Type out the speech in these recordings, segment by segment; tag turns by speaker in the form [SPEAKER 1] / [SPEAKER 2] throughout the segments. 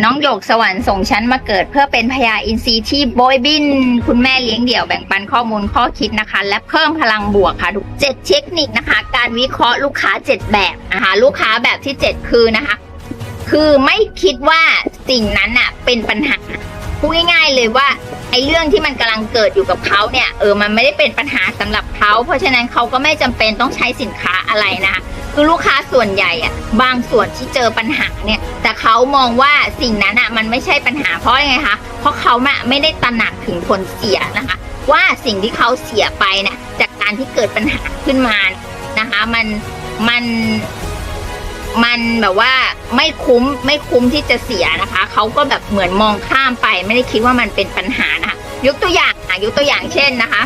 [SPEAKER 1] น้องหยกสวรรค์ส่งฉันมาเกิดเพื่อเป็นพญาอินทรีที่โบยบิน คุณแม่เลี้ยงเดี่ยวแบ่งปันข้อมูลข้อคิดนะคะ และเพิ่มพลังบวกค่ะเจ็ดเทคนิคนะคะ การวิเคราะห์ลูกค้าเจ็ดแบบนะคะลูกค้าแบบที่เจ็ดคือนะคะ คือไม่คิดว่าสิ่งนั้นอะเป็นปัญหาพูดง่ายๆเลยว่าไอ้เรื่องที่มันกำลังเกิดอยู่กับเขาเนี่ยเออมันไม่ได้เป็นปัญหาสำหรับเขาเพราะฉะนั้นเขาก็ไม่จำเป็นต้องใช้สินค้าอะไรนะคะคือลูกค้าส่วนใหญ่อะบางส่วนที่เจอปัญหาเนี่ย แต่เขามองว่าสิ่งนั้นอะมันไม่ใช่ปัญหาเพราะยังไงคะเพราะเขาอะไม่ได้ตระหนักถึงผลเสียนะคะ ว่าสิ่งที่เขาเสียไปเนี่ยจากการที่เกิดปัญหาขึ้นมานะคะ มันมันมันแบบว่าไม่คุ้มไม่คุ้มที่จะเสียนะคะ เขาก็แบบเหมือนมองข้ามไป ไม่ได้คิดว่ามันเป็นปัญหานะคะยกตัวอย่างอะยกตัวอย่างเช่นนะคะ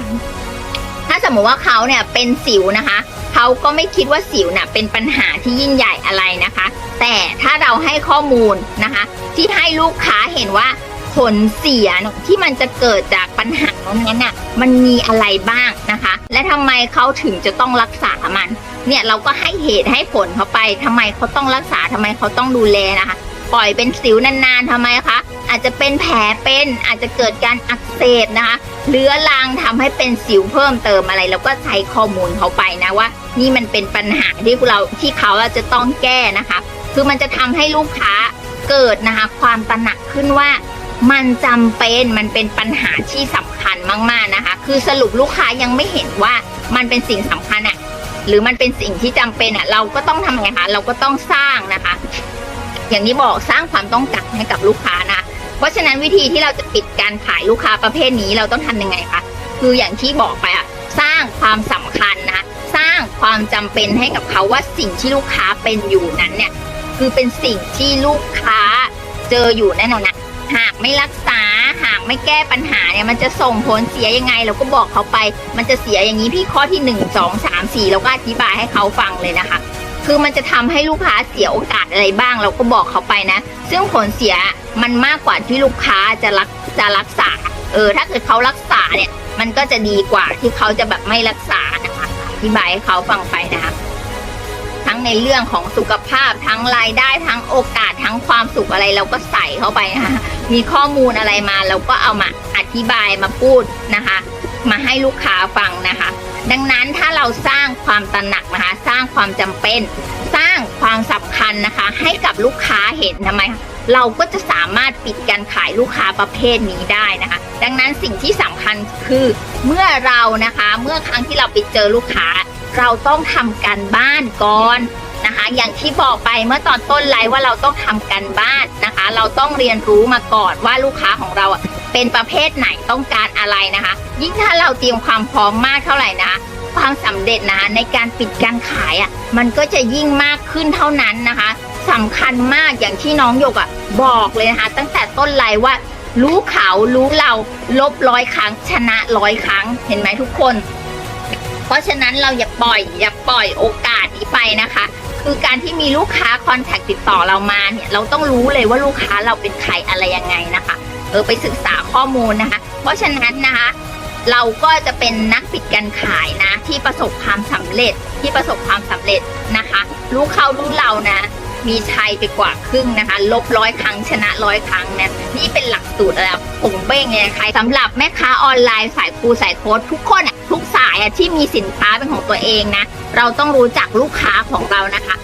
[SPEAKER 1] ถ้าสมมติว่าเขาเนี่ยเป็นสิวนะคะ เขาก็ไม่คิดว่าสิวน่ะเป็นปัญหาที่ยิ่งใหญ่อะไรนะคะ แต่ถ้าเราให้ข้อมูลนะคะ ที่ให้ลูกค้าเห็นว่าผลเสียที่มันจะเกิดจากปัญหานั้นน่ะมันมีอะไรบ้างนะคะ และทำไมเขาถึงจะต้องรักษามัน เนี่ยเราก็ให้เหตุให้ผลเขาไปทำไมเขาต้องรักษาทำไมเขาต้องดูแลนะคะ ปล่อยเป็นสิวนานๆทำไมคะอาจจะเป็นแผลเป็นอาจจะเกิดการอักเสบนะคะ เรื้อรังทำให้เป็นสิวเพิ่มเติมอะไร แล้วก็ใช้ข้อมูลเขาไปนะว่า นี่มันเป็นปัญหาที่เราที่เขาจะต้องแก้นะคะ คือมันจะทำให้ลูกค้าเกิดนะคะความตระหนักขึ้นว่ามันจำเป็นมันเป็นปัญหาที่สำคัญมากๆนะคะ คือสรุปลูกค้ายังไม่เห็นว่ามันเป็นสิ่งสำคัญอะหรือมันเป็นสิ่งที่จำเป็นอะเราก็ต้องทำไงคะเราก็ต้องสร้างนะคะ อย่างที่บอกสร้างความต้องการให้กับลูกค้านะ เพราะฉะนั้นวิธีที่เราจะปิดการขายลูกค้าประเภทนี้เราต้องทำยังไงคะคืออย่างที่บอกไปอะสร้างความสำคัญนะสร้างความจำเป็นให้กับเขาว่าสิ่งที่ลูกค้าเป็นอยู่นั้นเนี่ยคือเป็นสิ่งที่ลูกค้าเจออยู่แน่นอนนะหากไม่รักษาหากไม่แก้ปัญหาเนี่ยมันจะส่งผลเสียยังไง เราก็บอกเขาไป มันจะเสียอย่างนี้พี่ข้อที่หนึ่งสองสามสี่เราก็อธิบายให้เขาฟังเลยนะคะ คือมันจะทำให้ลูกค้าเสียโอกาสอะไรบ้าง เราก็บอกเขาไปนะ ซึ่งผลเสียมันมากกว่าที่ลูกค้าจะรักจะรักษา เออ ถ้าเกิดเขารักษาเนี่ย มันก็จะดีกว่าที่เขาจะแบบไม่รักษานะคะอธิบายให้เขาฟังไปนะคะทั้งในเรื่องของสุขภาพทั้งรายได้ทั้งโอกาสทั้งความสุขอะไรเราก็ใส่เข้าไปนะคะมีข้อมูลอะไรมาเราก็เอามาอธิบายมาพูดนะคะ มาให้ลูกค้าฟังนะคะ ดังนั้นถ้าเราสร้างความตระหนักนะคะ สร้างความจำเป็น สร้างความสำคัญนะคะ ให้กับลูกค้าเห็นทำไม เราก็จะสามารถปิดการขายลูกค้าประเภทนี้ได้นะคะ ดังนั้นสิ่งที่สำคัญคือเมื่อเรานะคะเมื่อครั้งที่เราไปเจอลูกค้า เราต้องทำการบ้านก่อนนะคะ อย่างที่บอกไปเมื่อตอนต้นไลฟ์ว่าเราต้องทำการบ้านนะคะ เราต้องเรียนรู้มาก่อนว่าลูกค้าของเรา เป็นประเภทไหนต้องการอะไรนะคะ ยิ่งถ้าเราเตรียมความพร้อมมากเท่าไหร่นะคะความสำเร็จนะคะในการปิดการขายอะมันก็จะยิ่งมากขึ้นเท่านั้นนะคะสำคัญมากอย่างที่น้องหยกอะบอกเลยนะคะ ตั้งแต่ต้นไลฟ์ว่ารู้เขารู้เราลบร้อยครั้ง ชนะร้อยครั้งเห็นไหมทุกคน เพราะฉะนั้นเราอย่าปล่อย อย่าปล่อยโอกาสนี้ไปนะคะ คือการที่มีลูกค้าคอนแทคติดต่อเรามาเนี่ยเราต้องรู้เลยว่าลูกค้าเราเป็นใครอะไรยังไงนะคะ เออไปศึกษาข้อมูลนะคะ เพราะฉะนั้นนะคะ เราก็จะเป็นนักปิดการขายนะ ที่ประสบความสำเร็จที่ประสบความสำเร็จนะคะ รู้เขารู้เรานะ มีชัยไปกว่าครึ่งนะคะ ลบร้อยครั้งชนะร้อยครั้งเนี่ยนี่เป็นหลักสูตรแล้วผงเบ้งไงใครสำหรับแม่ค้าออนไลน์สายครูสายโค้ดทุกคนทุกสายที่มีสินค้าเป็นของตัวเองนะ เราต้องรู้จักลูกค้าของเรานะคะ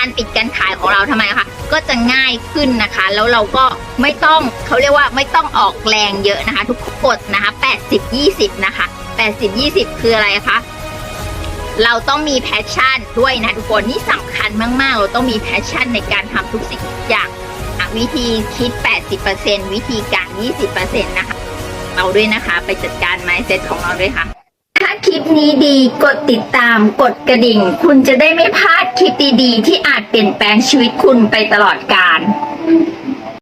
[SPEAKER 1] การปิดการขายของเราทำไมคะก็จะง่ายขึ้นนะคะ แล้วเราก็ไม่ต้องเขาเรียกว่าไม่ต้องออกแรงเยอะนะคะ ทุกกฎนะคะ80 20 นะคะ 80 20 คืออะไรคะเราต้องมีแพชชั่นด้วยนะทุกคนนี่สำคัญมาก ๆ เราต้องมีแพชชั่นในการทำทุกสิ่งทุกอย่างวิธีคิด 80%วิธีการ 20%นะคะ เราด้วยนะคะ ไปจัดการ mindset ของเราด้วยค่ะ คลิปนี้ดี กดติดตาม กดกระดิ่ง คุณจะได้ไม่พลาดคลิปดีๆ ที่อาจเปลี่ยนแปลงชีวิตคุณไปตลอดกาล